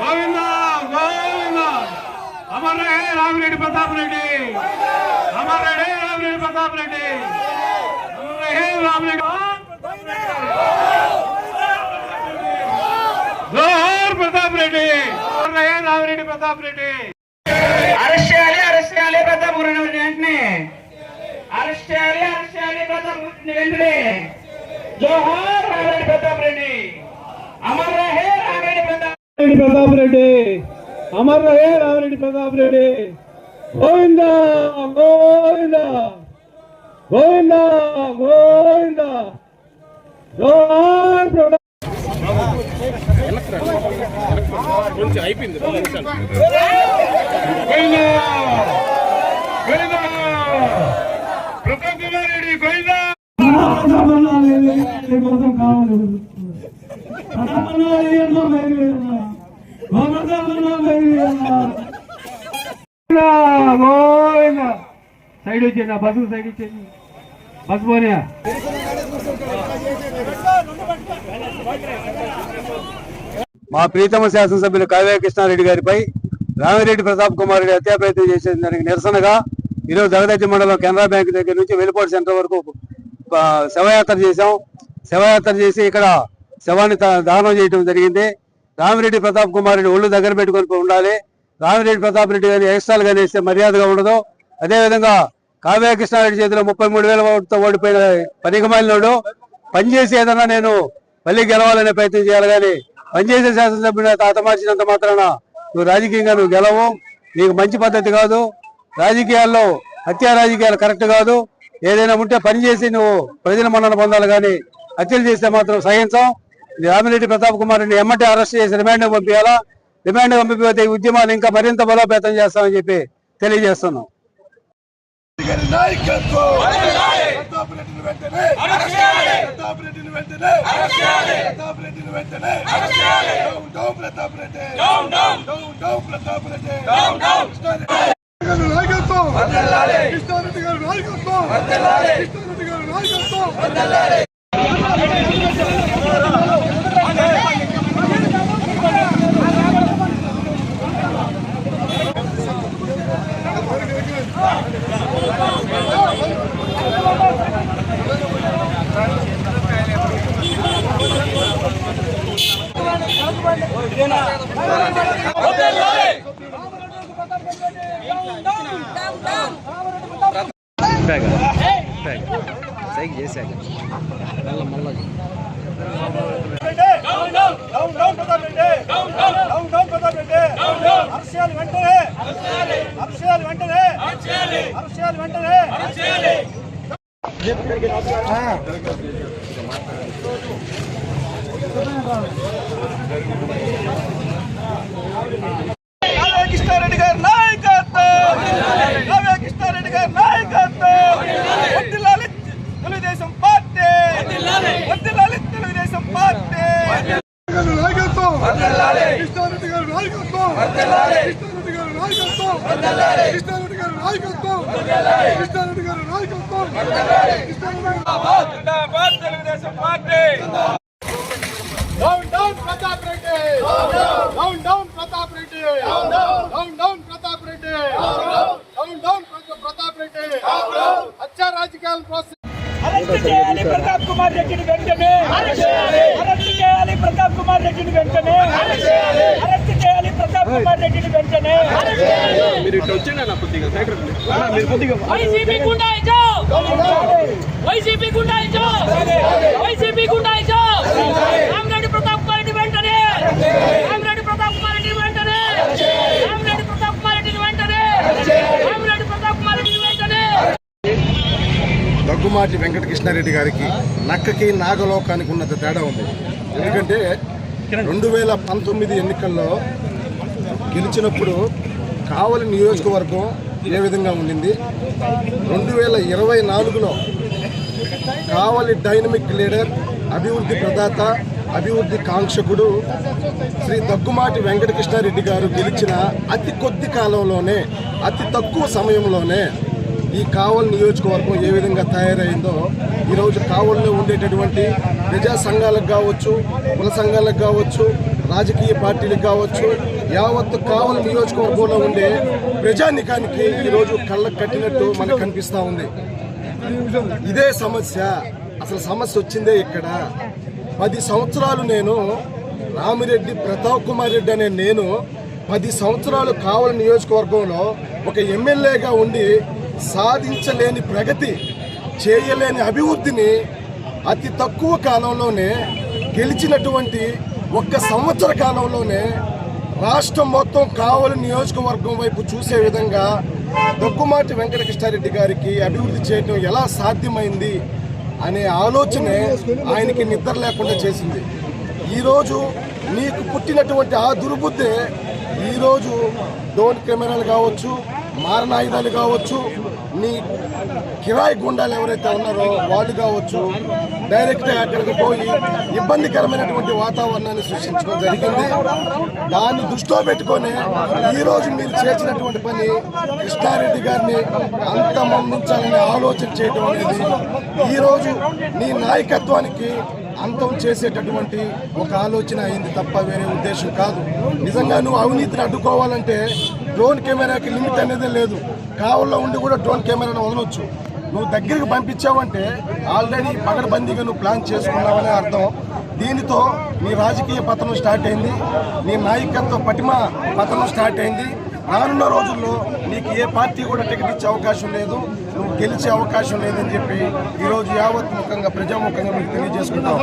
గోవింద గోవింద. అమరే రామిరెడ్డి ప్రతాప్ రెడ్డి. అమరే రామిరెడ్డి ప్రతాప్ రెడ్డి. అమరే రామిరెడ్డి. జోహర్ ప్రతాప్ రెడ్డి. అమరే రామిరెడ్డి ప్రతాప్ రెడ్డి. అరెస్ట్ చేయాలి అరెస్ట్ చేయాలి ప్రతాప్ రెడ్డి వెంటనే. అరెస్ట్ చేయాలి అరెస్ట్ చేయాలి ప్రతాప్ వెంటనే. జోహర్ రామిరెడ్డి ప్రతాప్ రెడ్డి. అమర్ రెడ్డి ప్రతాప్ రెడ్డి అమర్ రహే రామిరెడ్డి ప్రతాప్ రెడ్డి గోవింద గోవింద గోవింద గోవింద! ప్రతాప్ కుమార్ రెడ్డి గోవిందా! గోవిందా! సైడ్ వచ్చేయండి ఆ బస్సు సైడ్ ఇచ్చేయండి బస్సు పోనీయా మా ప్రీతమ శాసనసభ్యులు కావ్య కృష్ణారెడ్డి గారిపై రామిరెడ్డి ప్రతాప్ కుమార్ రెడ్డి హత్యా ప్రయత్నం చేసిన దానికి నిరసనగా ఈరోజు దగదత్తి మండలం కెనరా బ్యాంక్ దగ్గర నుంచి వెలుపోటు సెంటర్ వరకు శవయాత్ర చేశాం. శవయాత్ర చేసి ఇక్కడ శవాన్ని దానం చేయడం జరిగింది. రామిరెడ్డి ప్రతాప్ కుమార్ రెడ్డి ఒళ్ళు దగ్గర పెట్టుకొని ఉండాలి. రామిరెడ్డి ప్రతాప్ రెడ్డి గారిని ఎక్స్ట్రాలు కానీ వేస్తే మర్యాదగా ఉండదు. అదేవిధంగా కావ్య కృష్ణారెడ్డి చేతిలో ముప్పై మూడు వేల ఓటుతో ఓడిపోయిన పనికిమాలినోడు పనిచేసి ఏదన్నా నేను మళ్ళీ గెలవాలనే ప్రయత్నం చేయాలి కానీ పనిచేసే శాసనసభ్యుడు తాత మార్చినంత మాత్రాన నువ్వు రాజకీయంగా నువ్వు గెలవు. నీకు మంచి పద్ధతి కాదు. రాజకీయాల్లో హత్య రాజకీయాలు కరెక్ట్ కాదు. ఏదైనా ఉంటే పని చేసి నువ్వు ప్రజల మన్నన పొందాలి కానీ హత్యలు చేస్తే మాత్రం సహించం. రామిరెడ్డి ప్రతాప్ కుమార్ రెడ్డి ఎమ్మటే అరెస్ట్ చేసి రిమాండ్ పంపించాలా? రిమాండ్ పంపిపోతే ఈ ఉద్యమాలు ఇంకా మరింత బలోపేతం చేస్తామని చెప్పి తెలియజేస్తున్నాం. గారి నాయకత్వం ప్రతాప్ రెడ్డిని వెంటనే. ప్రతాప్ రెడ్డిని వెంటనే. ప్రతాప్ రెడ్డిని వెంటనే. Down down Pratap Reddy. Down down. Pratap Reddy. Krishnareddy గారి నాయకత్వం. కృష్ణారెడ్డి గారి నాయకత్వం. కృష్ణారెడ్డి గారి నాయకత్వం. Down down Pratap Reddy down down Pratap Reddy హర్షాలు వెంటనే హర్షాలు వెంటనే హర్షాలు వెంటనే కావ్య కృష్ణారెడ్డి గారి నాయకత్వం కావ్య కృష్ణారెడ్డి గారి నాయకత్వం వడ్డిల్లాలి తెలుగుదేశం పార్టీ వడ్డిల్లాలి తెలుగుదేశం పార్టీ నాయకత్వం కృష్ణారెడ్డి గారి నాయకత్వం కృష్ణారెడ్డి గారి నాయకత్వం కృష్ణారెడ్డి గారి నాయకత్వం కృష్ణారెడ్డి గారి నాయకత్వం జిందాబాద్ Telugu Desam party down down Pratap Reddy down down Pratap Reddy down down Pratap Reddy down down Pratap Reddy హత్యా రాజకీయాలు ప్రోత్సహించారు అరెస్ట్ చేయాలి ప్రతాప్ కుమార్ రెడ్డిని వెంటనే అరెస్ట్ చేయాలి ప్రతాప్ కుమార్ రెడ్డిని వెంటనే అరెస్ట్ చేయాలి Pratap YCP YCP YCP Ramareddy Pratap Kumar Reddy వెంటనే! రామరెడ్డి ప్రతాప్ కుమార్ రెడ్డి వెంటనే! రామరెడ్డి ప్రతాప్ కుమార్ వెంటనే! రామరెడ్డి ప్రతాప్ కుమార్ వెంటనే! దగ్గుమాటి వెంకటకృష్ణారెడ్డి గారికి నక్కకి నాగలోకానికి ఉన్నంత తేడా ఉంది. ఎందుకంటే రెండు వేల పంతొమ్మిది ఎన్నికల్లో గెలిచినప్పుడు కావలి నియోజకవర్గం ఏ విధంగా ఉండింది? రెండు వేల ఇరవై నాలుగులో కావలి డైనమిక్ లీడర్ అభివృద్ధి ప్రదాత అభివృద్ధి కాంక్షకుడు శ్రీ దగ్గుమాటి వెంకటకృష్ణారెడ్డి గారు గెలిచిన అతి కొద్ది కాలంలోనే అతి తక్కువ సమయంలోనే ఈ కావల్ నియోజకవర్గం ఏ విధంగా తయారైందో ఈరోజు కావల్లో ఉండేటటువంటి ప్రజా సంఘాలకు కావచ్చు కుల సంఘాలకు కావచ్చు రాజకీయ పార్టీలకు కావచ్చు యావత్తు కావలి నియోజకవర్గంలో ఉండే ప్రజానికానికి ఈరోజు కళ్ళకు కట్టినట్టు మనకు కనిపిస్తూ ఉంది. ఇదే సమస్య. అసలు సమస్య వచ్చిందే ఇక్కడ. పది సంవత్సరాలు నేను రామిరెడ్డి ప్రతాప్ కుమార్ రెడ్డి అనే నేను పది సంవత్సరాలు కావలి నియోజకవర్గంలో ఒక ఎమ్మెల్యేగా ఉండి సాధించలేని ప్రగతి చేయలేని అభివృద్ధిని అతి తక్కువ కాలంలోనే గెలిచినటువంటి ఒక్క సంవత్సర కాలంలోనే రాష్ట్రం మొత్తం కావలి నియోజకవర్గం వైపు చూసే విధంగా దగ్గుమాటి వెంకటకృష్ణారెడ్డి గారికి అభివృద్ధి చేయడం ఎలా సాధ్యమైంది అనే ఆలోచనే ఆయనకి నిద్ర లేకుండా చేసింది. ఈరోజు నీకు పుట్టినటువంటి ఆ దుర్బుద్ధే ఈరోజు డ్రోన్ కెమెరాలు కావచ్చు మారణాయుధాలు కావచ్చు నీ కిరాయి గుండాలు ఎవరైతే ఉన్నారో వాళ్ళు కావచ్చు డైరెక్ట్గా అక్కడికి పోయి ఇబ్బందికరమైనటువంటి వాతావరణాన్ని సృష్టించడం జరిగింది. దాన్ని దృష్టిలో పెట్టుకొని ఈ రోజు మీరు చేసినటువంటి పని కృష్ణారెడ్డి గారిని అంతమొందించాలనే ఆలోచన చేయడం అనేది ఈరోజు నీ నాయకత్వానికి అంతం చేసేటటువంటి ఒక ఆలోచన అయింది తప్ప వేరే ఉద్దేశం కాదు. నిజంగా నువ్వు అవినీతిని అడ్డుకోవాలంటే డ్రోన్ కెమెరాకి లిమిట్ అనేది లేదు. కావుల్లో ఉండి కూడా డ్రోన్ కెమెరాను వదలొచ్చు. నువ్వు దగ్గరికి పంపించావంటే ఆల్రెడీ పగడబందీగా నువ్వు ప్లాన్ చేసుకున్నావనే అర్థం. దీనితో నీ రాజకీయ పతనం స్టార్ట్ అయింది. నీ నాయకత్వ పటిమ పతనం స్టార్ట్ అయింది. రానున్న రోజుల్లో నీకు ఏ పార్టీ కూడా టికెట్ ఇచ్చే అవకాశం లేదు. నువ్వు గెలిచే అవకాశం లేదని చెప్పి ఈరోజు యావత్ ముఖంగా ప్రజాముఖంగా మీకు తెలియజేసుకుంటాం